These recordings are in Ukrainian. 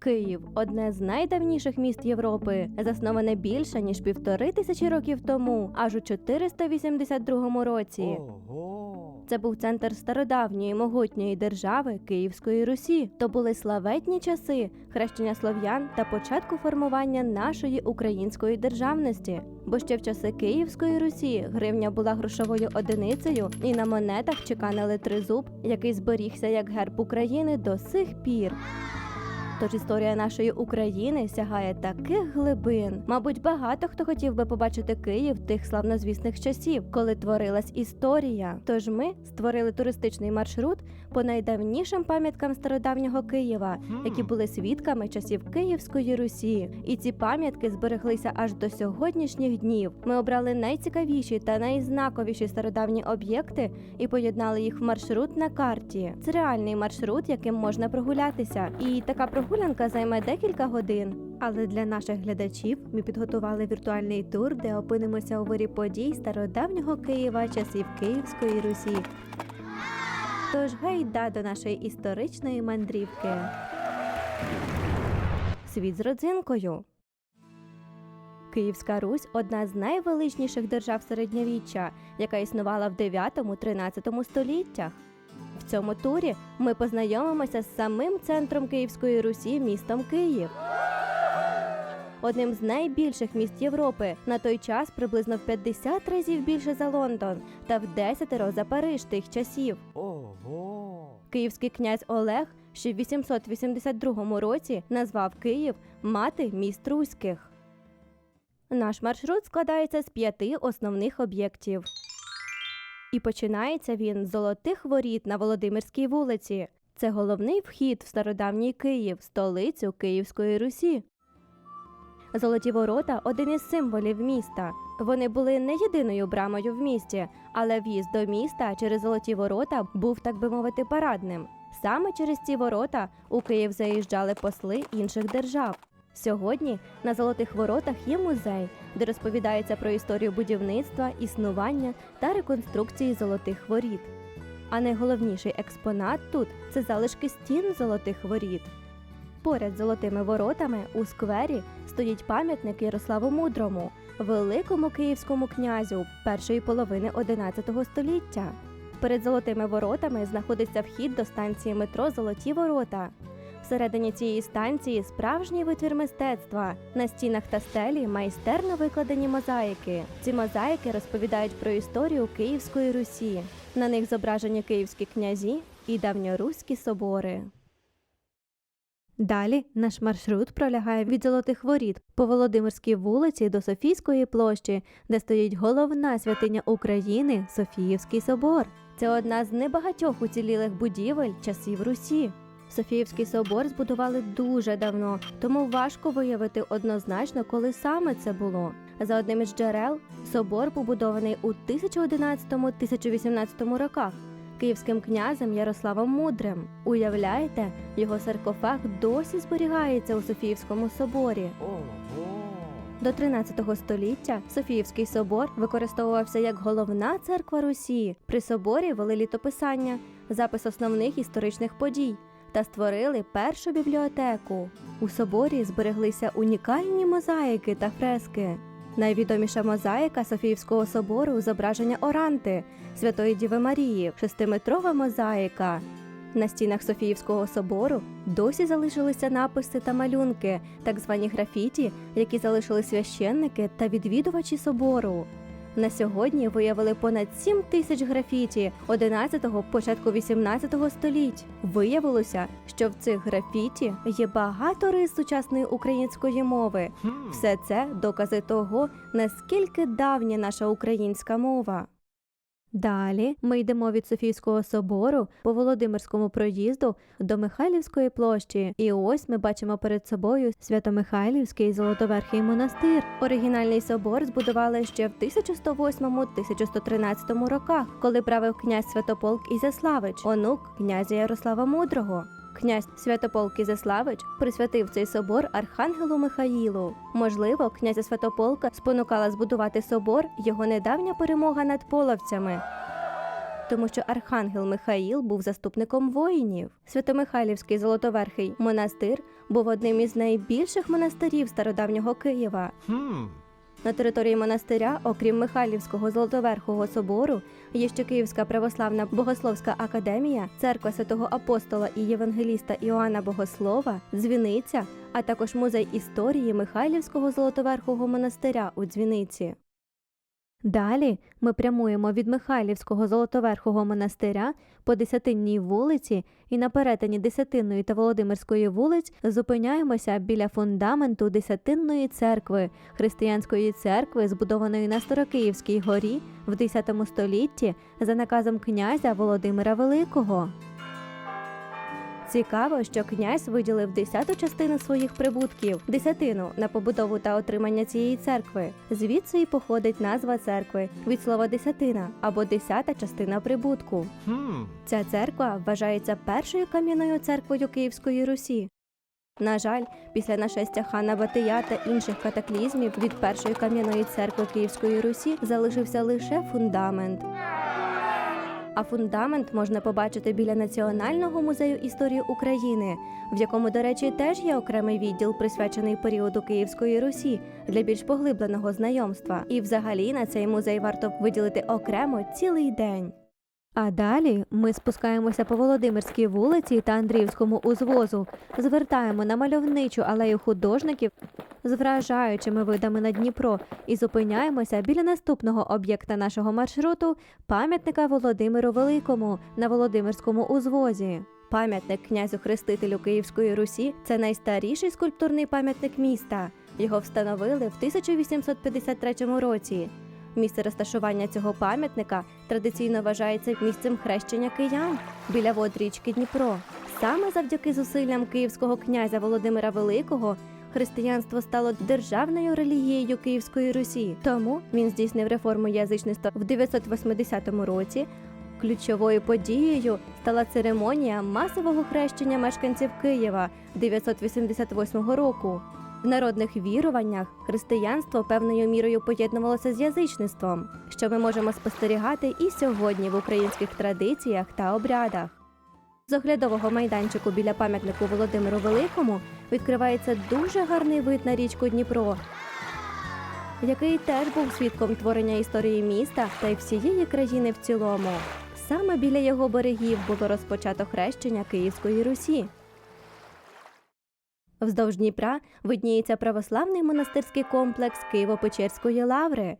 Київ одне з найдавніших міст Європи, засноване більше ніж півтори тисячі років тому, аж у 482 році. Ого. Це був центр стародавньої могутньої держави Київської Русі. То були славетні часи хрещення слов'ян та початку формування нашої української державності. Бо ще в часи Київської Русі гривня була грошовою одиницею, і на монетах чеканили тризуб, який зберігся як герб України до сих пір. Тож історія нашої України сягає таких глибин. Мабуть, багато хто хотів би побачити Київ тих славнозвісних часів, коли творилась історія. Тож ми створили туристичний маршрут по найдавнішим пам'яткам стародавнього Києва, які були свідками часів Київської Русі. І ці пам'ятки збереглися аж до сьогоднішніх днів. Ми обрали найцікавіші та найзнаковіші стародавні об'єкти і поєднали їх в маршрут на карті. Це реальний маршрут, яким можна прогулятися. І така прогулянка займе декілька годин. Але для наших глядачів ми підготували віртуальний тур, де опинимося у вирі подій стародавнього Києва часів Київської Русі. Тож гайда до нашої історичної мандрівки. Світ з родзинкою. Київська Русь одна з найвеличніших держав середньовіччя, яка існувала в 9-13 століттях. Цьому турі ми познайомимося з самим центром Київської Русі містом Київ. Одним з найбільших міст Європи на той час приблизно в 50 разів більше за Лондон та в 10 за Париж тих часів. Ого. Київський князь Олег ще в 882 році назвав Київ мати міст руських. Наш маршрут складається з п'яти основних об'єктів. І починається він з золотих воріт на Володимирській вулиці. Це головний вхід в стародавній Київ, столицю Київської Русі. Золоті ворота один із символів міста. Вони були не єдиною брамою в місті, але в'їзд до міста через золоті ворота був, так би мовити, парадним. Саме через ці ворота у Київ заїжджали посли інших держав. Сьогодні на золотих воротах є музей, де розповідається про історію будівництва, існування та реконструкції золотих воріт. А найголовніший експонат тут це залишки стін золотих воріт. Поряд золотими воротами у сквері стоїть пам'ятник Ярославу Мудрому, великому київському князю першої половини XI століття. Перед золотими воротами знаходиться вхід до станції метро Золоті Ворота. Всередині цієї станції справжній витвір мистецтва. На стінах та стелі майстерно викладені мозаїки. Ці мозаїки розповідають про історію Київської Русі. На них зображені київські князі і давньоруські собори. Далі наш маршрут пролягає від Золотих Воріт по Володимирській вулиці до Софійської площі, де стоїть головна святиня України Софіївський собор. Це одна з небагатьох уцілілих будівель часів Русі. Софіївський собор збудували дуже давно, тому важко виявити однозначно, коли саме це було. За одним із джерел, собор побудований у 1011-1018 роках київським князем Ярославом Мудрим. Уявляєте, його саркофаг досі зберігається у Софіївському соборі. До 13 століття Софіївський собор використовувався як головна церква Русі. При соборі вели літописання, запис основних історичних подій та створили першу бібліотеку. У соборі збереглися унікальні мозаїки та фрески. Найвідоміша мозаїка Софіївського собору зображення Оранти Святої Діви Марії, шестиметрова мозаїка. На стінах Софіївського собору досі залишилися написи та малюнки, так звані графіті, які залишили священники та відвідувачі собору. На сьогодні виявили понад 7 тисяч графіті 11-го, початку 18-го століть. Виявилося, що в цих графіті є багато рис сучасної української мови. Все це докази того, наскільки давня наша українська мова. Далі ми йдемо від Софійського собору по Володимирському проїзду до Михайлівської площі, і ось ми бачимо перед собою Свято-Михайлівський Золотоверхий монастир. Оригінальний собор збудували ще в 1108-1113 роках, коли правив князь Святополк Ізяславич, онук князя Ярослава Мудрого. Князь Святополк Ізяславич присвятив цей собор архангелу Михаїлу. Можливо, князя Святополка спонукала збудувати собор його недавня перемога над половцями. тому що архангел Михаїл був заступником воїнів. Святомихайлівський Золотоверхий монастир був одним із найбільших монастирів стародавнього Києва. Хм. На території монастиря, окрім Михайлівського Золотоверхого собору, є ще Київська православна богословська академія, церква святого апостола і євангеліста Іоанна Богослова, дзвіниця, а також музей історії Михайлівського Золотоверхого монастиря у дзвіниці. Далі ми прямуємо від Михайлівського Золотоверхого монастиря по Десятинній вулиці і на перетині Десятинної та Володимирської вулиць зупиняємося біля фундаменту Десятинної церкви, християнської церкви, збудованої на Старокиївській горі в X столітті за наказом князя Володимира Великого. Цікаво, що князь виділив десяту частину своїх прибутків, десятину на побудову та отримання цієї церкви. Звідси і походить назва церкви від слова десятина або десята частина прибутку. Хм. Ця церква вважається першою кам'яною церквою Київської Русі. На жаль, після нашестя хана Батия та інших катаклізмів від першої кам'яної церкви Київської Русі залишився лише фундамент. А фундамент можна побачити біля Національного музею історії України, в якому, до речі, теж є окремий відділ, присвячений періоду Київської Русі для більш поглибленого знайомства. І взагалі на цей музей варто виділити окремо цілий день. А далі ми спускаємося по Володимирській вулиці та Андріївському узвозу, звертаємо на мальовничу алею художників з вражаючими видами на Дніпро і зупиняємося біля наступного об'єкта нашого маршруту пам'ятника Володимиру Великому на Володимирському узвозі. Пам'ятник князю Хрестителю Київської Русі це найстаріший скульптурний пам'ятник міста. Його встановили в 1853 році. Місце розташування цього пам'ятника традиційно вважається місцем хрещення киян біля вод річки Дніпро. Саме завдяки зусиллям київського князя Володимира Великого християнство стало державною релігією Київської Русі. Тому він здійснив реформу язичництва в 980 році. Ключовою подією стала церемонія масового хрещення мешканців Києва 988 року. В народних віруваннях християнство певною мірою поєднувалося з язичництвом, що ми можемо спостерігати і сьогодні в українських традиціях та обрядах. З оглядового майданчику біля пам'ятнику Володимиру Великому відкривається дуже гарний вид на річку Дніпро, який теж був свідком творення історії міста та й всієї країни в цілому. Саме біля його берегів було розпочато хрещення Київської Русі. Вздовж Дніпра видніється православний монастирський комплекс Києво-Печерської лаври.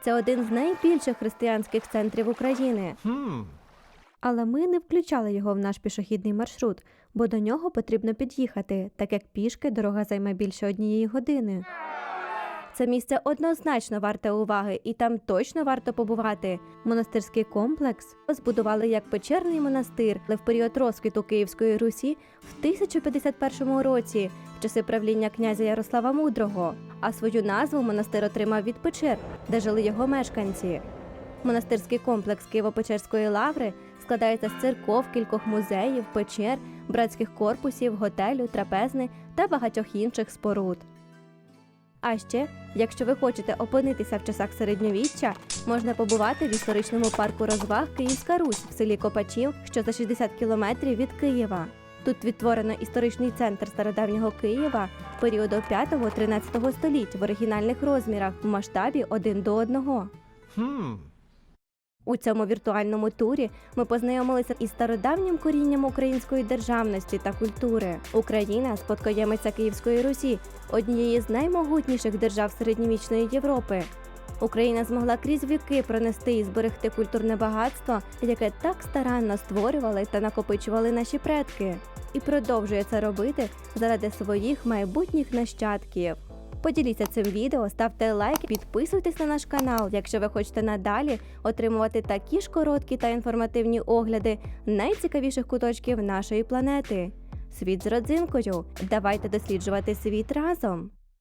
Це один з найбільших християнських центрів України. Але ми не включали його в наш пішохідний маршрут, бо до нього потрібно під'їхати, так як пішки дорога займе більше однієї години. Це місце однозначно варте уваги, і там точно варто побувати. Монастирський комплекс збудували як печерний монастир, але в період розквіту Київської Русі в 1051 році, в часи правління князя Ярослава Мудрого. А свою назву монастир отримав від печер, де жили його мешканці. Монастирський комплекс Києво-Печерської лаври складається з церков, кількох музеїв, печер, братських корпусів, готелю, трапезни та багатьох інших споруд. А ще, якщо ви хочете опинитися в часах середньовіччя, можна побувати в історичному парку розваг Київська Русь в селі Копачів, що за 60 кілометрів від Києва. Тут відтворено історичний центр стародавнього Києва періоду 5-13 століть в оригінальних розмірах в масштабі 1 до 1. Хм. У цьому віртуальному турі ми познайомилися із стародавнім корінням української державності та культури. Україна спадкоємиця Київської Русі, однієї з наймогутніших держав середньовічної Європи. Україна змогла крізь віки пронести і зберегти культурне багатство, яке так старанно створювали та накопичували наші предки, і продовжує це робити заради своїх майбутніх нащадків. Поділіться цим відео, ставте лайк, підписуйтесь на наш канал, якщо ви хочете надалі отримувати такі ж короткі та інформативні огляди найцікавіших куточків нашої планети. Світ з родзинкою. Давайте досліджувати світ разом.